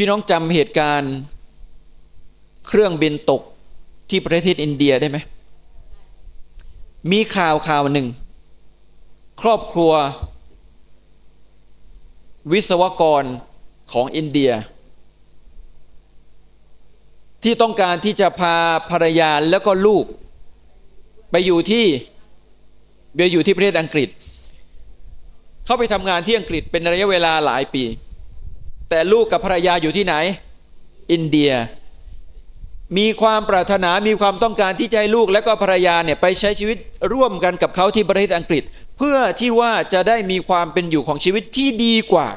พี่น้องจำเหตุการณ์เครื่องบินตกที่ประเทศอินเดียได้ไหม มีข่าวข่าวหนึ่ง ครอบครัว วิศวกรของอินเดีย ที่ต้องการที่จะพาภรรยาแล้วก็ลูก ไปอยู่ที่ไปอยู่ที่ประเทศอังกฤษ เขาไปทำงานที่อังกฤษเป็นระยะเวลาหลายปี แต่ลูกกับภรรยาอยู่ที่ไหน อินเดีย มีความปรารถนามีความต้องการที่จะให้ลูกและก็ภรรยาเนี่ยไปใช้ชีวิตร่วมกันกับเขาที่ประเทศอังกฤษ เพื่อที่ว่าจะได้มีความเป็นอยู่ของชีวิตที่ดีกว่า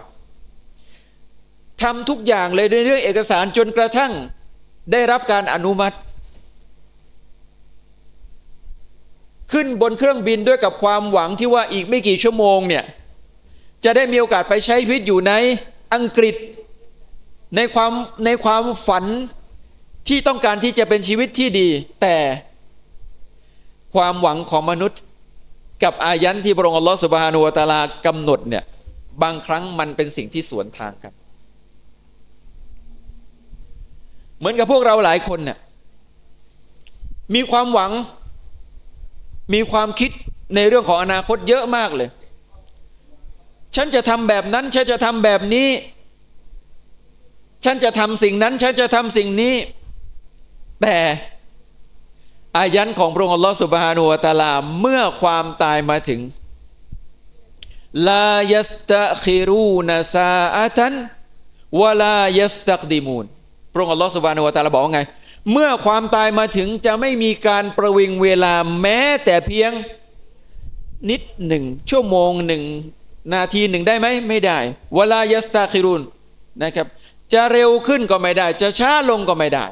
ทำทุกอย่างเลยในเรื่องเอกสารจนกระทั่งได้รับการอนุมัติ ขึ้นบนเครื่องบินด้วยกับความหวังที่ว่าอีกไม่กี่ชั่วโมงเนี่ยจะได้มีโอกาสไปใช้ชีวิตอยู่ใน อังกฤษในความในความฝันที่ต้องการที่จะเป็นชีวิตที่ดี แต่ความหวังของมนุษย์ กับอายันที่พระองค์อัลลอฮฺสุบฮานุวะตะอาลากำหนดเนี่ยบางครั้งมันเป็นสิ่งที่สวนทางกันเหมือนกับพวกเราหลายคนเนี่ยมีความหวังมีความคิดในเรื่องของอนาคตเยอะมากเลย ฉันจะทำแบบนั้น ฉันจะทำแบบนี้ ฉันจะทำสิ่งนั้น ฉันจะทำสิ่งนี้ แต่อายันของพระองค์อัลลอฮฺสุบฮานุวะตาลาเมื่อความตายมาถึงลายัสตะคิรูนซาอะตันวะลายัสตักดิมูนพระองค์อัลลอฮฺสุบฮานุวะตาลาบอกว่าไง เมื่อความตายมาถึงจะไม่มีการประวิงเวลาแม้แต่เพียงนิดหนึ่งชั่วโมงหนึ่ง นาทีหนึ่งได้ไหมไม่ได้เวลายัสตาคิรุนนะครับ จะเร็วขึ้นก็ไม่ได้ จะช้าลงก็ไม่ได้